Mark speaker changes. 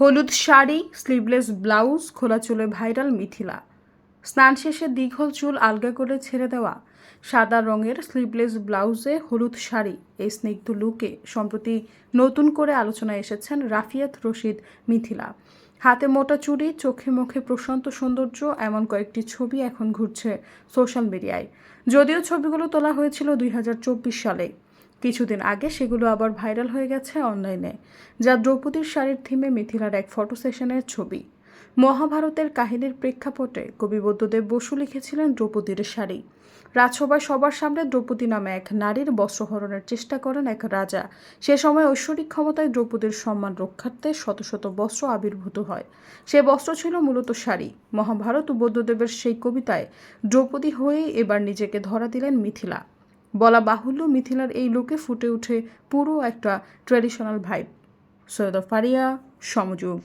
Speaker 1: হলুদ sari sleeveless blouse খোলা চুলে ভাইরাল মিথিলা। স্নান শেষে দীঘল চুল আলগা করে ছেড়ে দেওয়া। সাদা রঙের স্লিভলেস ব্লাউজে হলুদ শাড়ি। এই স্নিগ্ধ লুকে সম্প্রতি নতুন করে আলোচনায় এসেছেন রাফিয়াত রশিদ মিথিলা। হাতে মোটা চুড়ি, চোখে মুখে প্রশান্ত সৌন্দর্য, এমন কয়েকটি ছবি এখন ঘুরছে সোশ্যাল মিডিয়ায় যদিও ছবিগুলো তোলা হয়েছিল দুই হাজার চব্বিশ সালে। কিছুদিন আগে সেগুলো আবার ভাইরাল হয়ে গেছে অনলাইনে, যা দ্রৌপদীর শাড়ির থিমে মিথিলার এক ফটো সেশনের ছবি। মহাভারতের কাহিনীর প্রেক্ষাপটে কবি বুদ্ধদেব বসু লিখেছিলেন দ্রৌপদীর শাড়ি। রাজসভায় সবার সামনে দ্রৌপদী নামে এক নারীর বস্ত্রহরণের চেষ্টা করেন এক রাজা। সে সময় ঐশ্বরিক ক্ষমতায় দ্রৌপদীর সম্মান রক্ষার্থে শত শত বস্ত্র আবির্ভূত হয়। সে বস্ত্র ছিল মূলত শাড়ি। মহাভারত ও বুদ্ধদেবের সেই কবিতায় দ্রৌপদী হয়েই এবার নিজেকে ধরা দিলেন মিথিলা। বলা বাহুল্য মিথিলার এই লুকে ফুটে উঠে পুরো একটা ট্র্যাডিশনাল ভাইব। সৈয়দ ফারিয়া সমযোগ